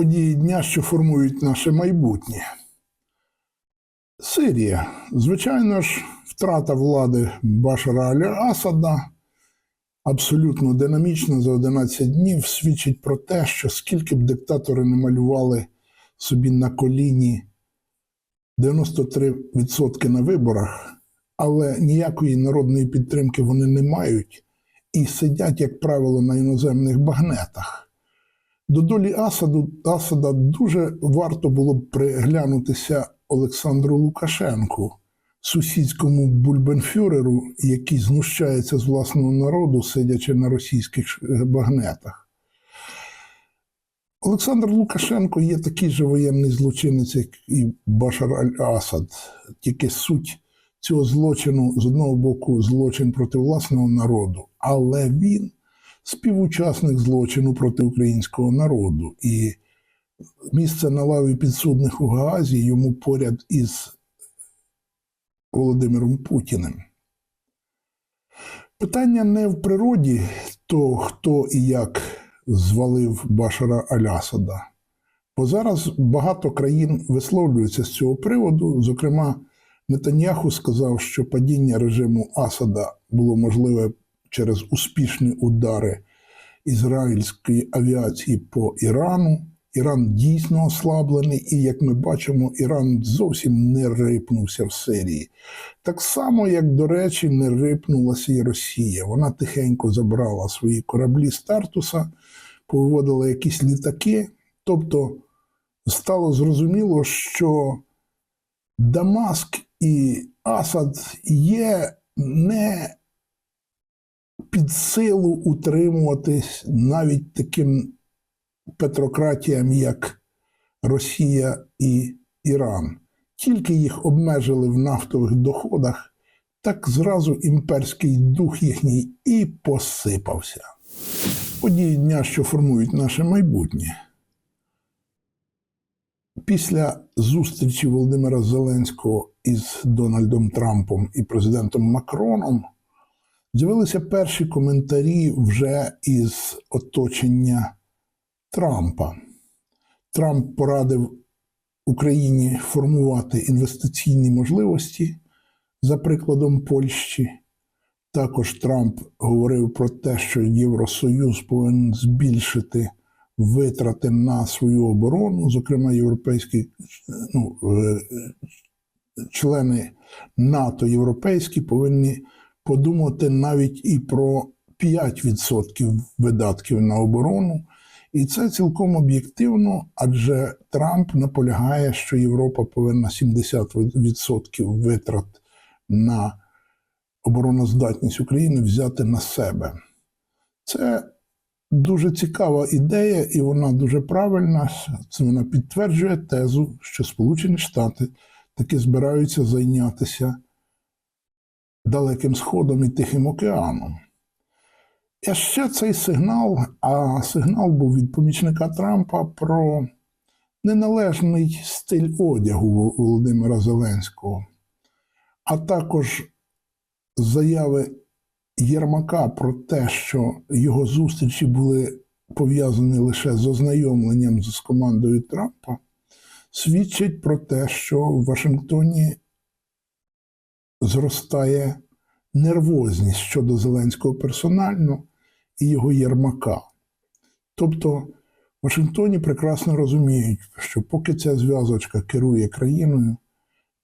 події дня, що формують наше майбутнє. Сирія. Звичайно ж, втрата влади Башара Аля Асада абсолютно динамічно за 11 днів свідчить про те, що скільки б диктатори не малювали собі на коліні 93% на виборах, але ніякої народної підтримки вони не мають і сидять, як правило, на іноземних багнетах. До долі Асаду, Асада дуже варто було б приглянутися Олександру Лукашенку, сусідському бульбенфюреру, який знущається з власного народу, сидячи на російських багнетах. Олександр Лукашенко є такий же воєнний злочинець, як і Башар Аль-Асад. Тільки суть цього злочину з одного боку злочин проти власного народу, але він співучасник злочину проти українського народу. І місце на лаві підсудних у Гаазі йому поряд із Володимиром Путіним. Питання не в природі, то хто і як звалив Башара Алясада. Бо зараз багато країн висловлюються з цього приводу. Зокрема, Нетаньяху сказав, що падіння режиму Асада було можливе через успішні удари ізраїльської авіації по Ірану. Іран дійсно ослаблений, і як ми бачимо, Іран зовсім не рипнувся в Сирії. Так само, як, до речі, не рипнулася і Росія. Вона тихенько забрала свої кораблі з Тартуса, повиводила якісь літаки. Тобто стало зрозуміло, що Дамаск і Асад є не під силу утримуватись навіть таким петрократіям, як Росія і Іран. Тільки їх обмежили в нафтових доходах, так зразу імперський дух їхній і посипався. Події дня, що формують наше майбутнє. Після зустрічі Володимира Зеленського із Дональдом Трампом і президентом Макроном з'явилися перші коментарі вже із оточення Трампа. Трамп порадив Україні формувати інвестиційні можливості за прикладом Польщі. Також Трамп говорив про те, що Євросоюз повинен збільшити витрати на свою оборону, зокрема, європейські ну, е, члени НАТО європейські повинні подумати навіть і про 5% видатків на оборону. І це цілком об'єктивно, адже Трамп наполягає, що Європа повинна 70% витрат на обороноздатність України взяти на себе. Це дуже цікава ідея, і вона дуже правильна. Це вона підтверджує тезу, що Сполучені Штати таки збираються зайнятися Далеким Сходом і Тихим океаном. І ще цей сигнал, а сигнал був від помічника Трампа про неналежний стиль одягу Володимира Зеленського, а також заяви Єрмака про те, що його зустрічі були пов'язані лише з ознайомленням з командою Трампа, свідчить про те, що в Вашингтоні зростає нервозність щодо Зеленського персонально і його Єрмака. Тобто в Вашингтоні прекрасно розуміють, що поки ця зв'язочка керує країною,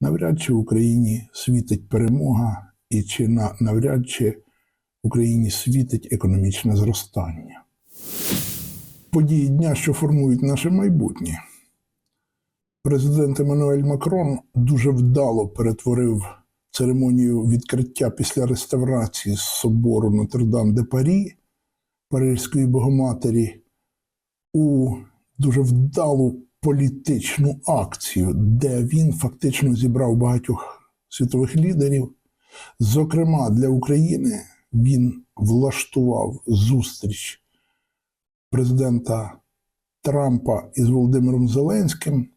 навряд чи в Україні світить перемога і чи навряд чи в Україні світить економічне зростання. Події дня, що формують наше майбутнє. Президент Еммануель Макрон дуже вдало перетворив церемонію відкриття після реставрації собору Нотр-Дам де Парі Парижської Богоматері у дуже вдалу політичну акцію, де він фактично зібрав багатьох світових лідерів. Зокрема, для України він влаштував зустріч президента Трампа із Володимиром Зеленським.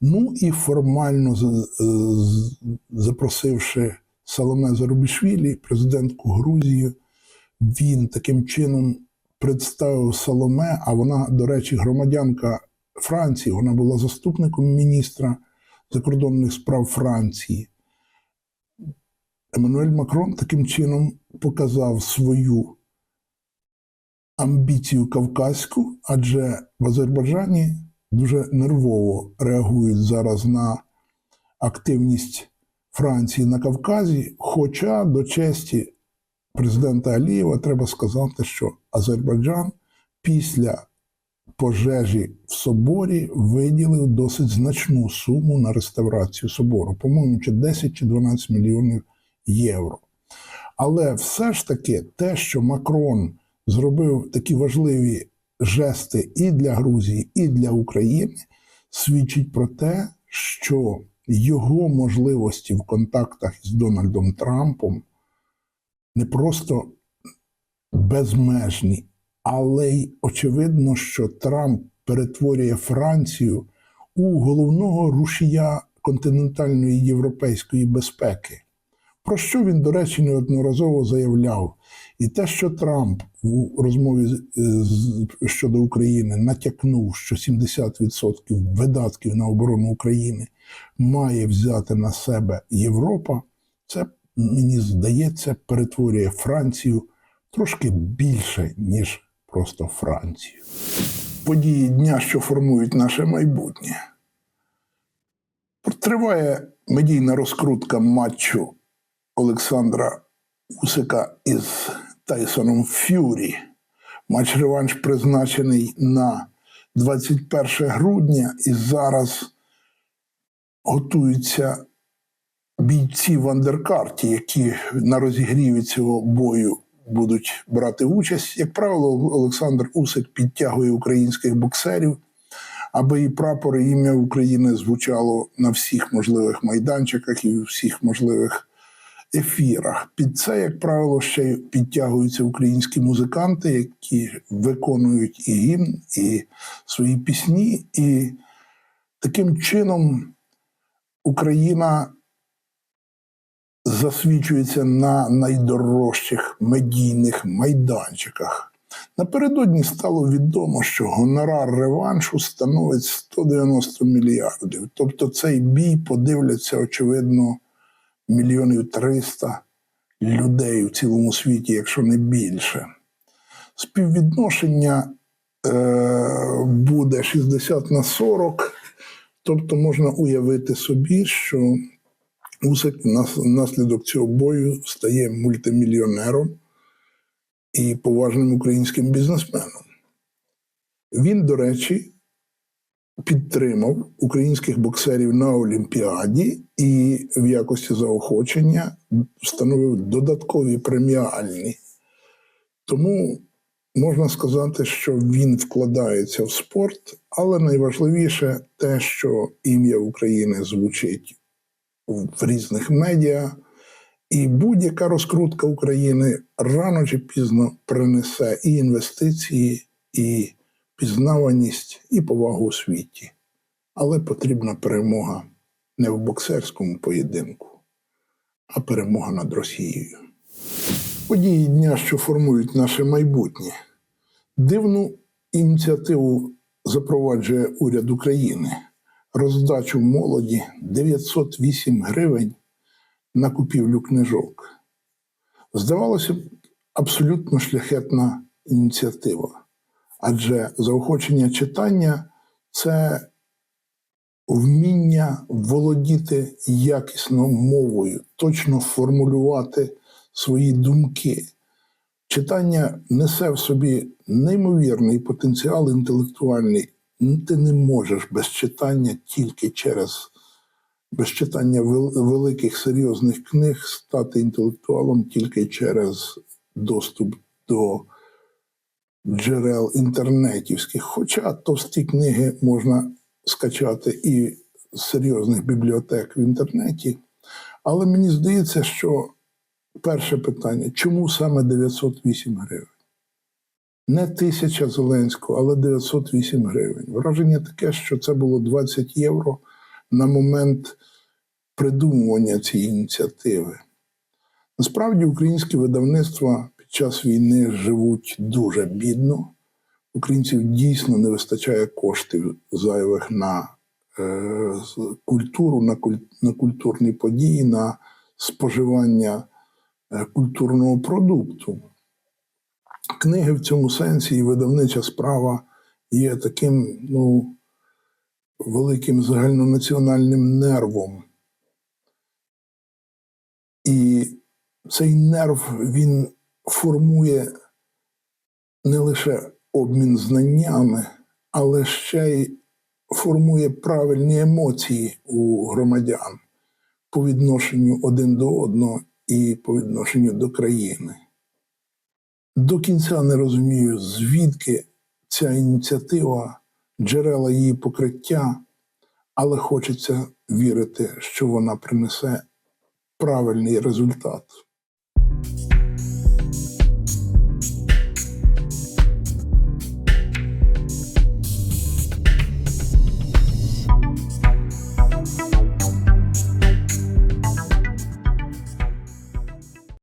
Ну і формально запросивши Саломе Зарубішвілі, президентку Грузії, він таким чином представив Саломе, а вона, до речі, громадянка Франції, вона була заступником міністра закордонних справ Франції. Еммануель Макрон таким чином показав свою амбіцію кавказьку, адже в Азербайджані дуже нервово реагують зараз на активність Франції на Кавказі. Хоча до честі президента Алієва треба сказати, що Азербайджан після пожежі в соборі виділив досить значну суму на реставрацію собору, по-моєму, чи 10 чи 12 мільйонів євро. Але все ж таки, те, що Макрон зробив такі важливі жести і для Грузії, і для України, свідчить про те, що його можливості в контактах з Дональдом Трампом не просто безмежні, але й очевидно, що Трамп перетворює Францію у головного рушія континентальної європейської безпеки. Про що він, до речі, неодноразово заявляв. І те, що Трамп у розмові з- щодо України натякнув, що 70% видатків на оборону України має взяти на себе Європа, це, мені здається, перетворює Францію трошки більше, ніж просто Францію. Події дня, що формують наше майбутнє. Триває медійна розкрутка матчу Олександра Усика із Тайсоном Ф'юрі. Матч реванш призначений на 21 грудня, і зараз готуються бійці в андеркарті, які на розігріві цього бою будуть брати участь. Як правило, Олександр Усик підтягує українських боксерів, аби і прапор, і ім'я України звучало на всіх можливих майданчиках і у всіх можливих ефірах. Під це, як правило, ще й підтягуються українські музиканти, які виконують і гімн, і свої пісні. І таким чином Україна засвідчується на найдорожчих медійних майданчиках. Напередодні стало відомо, що гонорар реваншу становить 190 мільярдів. Тобто цей бій подивляться, очевидно, мільйонів 300 людей в цілому світі, якщо не більше. Співвідношення е, буде 60 на 40, тобто можна уявити собі, що Усик внаслідок цього бою стає мультимільйонером і поважним українським бізнесменом. Він, до речі, підтримав українських боксерів на Олімпіаді і в якості заохочення встановив додаткові преміальні. Тому можна сказати, що він вкладається в спорт, але найважливіше те, що ім'я України звучить в різних медіа, і будь-яка розкрутка України рано чи пізно принесе і інвестиції, і пізнаваність, і повагу у світі. Але потрібна перемога не в боксерському поєдинку, а перемога над Росією. Події дня, що формують наше майбутнє. Дивну ініціативу запроваджує уряд України. Роздачу молоді 908 гривень на купівлю книжок. Здавалося б, абсолютно шляхетна ініціатива. Адже заохочення читання це вміння володіти якісно мовою, точно формулювати свої думки. Читання несе в собі неймовірний потенціал інтелектуальний. Ти не можеш без читання тільки через без читання великих серйозних книг стати інтелектуалом тільки через доступ до джерел інтернетівських. Хоча товсті книги можна скачати і з серйозних бібліотек в інтернеті. Але мені здається, що перше питання: чому саме 908 гривень? Не тисяча Зеленського, але 908 гривень. Враження таке, що це було 20 євро на момент придумування цієї ініціативи. Насправді, українські видавництва під час війни живуть дуже бідно. Українців дійсно не вистачає коштів зайвих на е, культуру, на, куль, на культурні події, на споживання е, культурного продукту. Книги в цьому сенсі і видавнича справа є таким ну, великим загальнонаціональним нервом. І цей нерв він формує не лише обмін знаннями, але ще й формує правильні емоції у громадян по відношенню один до одного і по відношенню до країни. До кінця не розумію, звідки ця ініціатива, джерела її покриття, але хочеться вірити, що вона принесе правильний результат.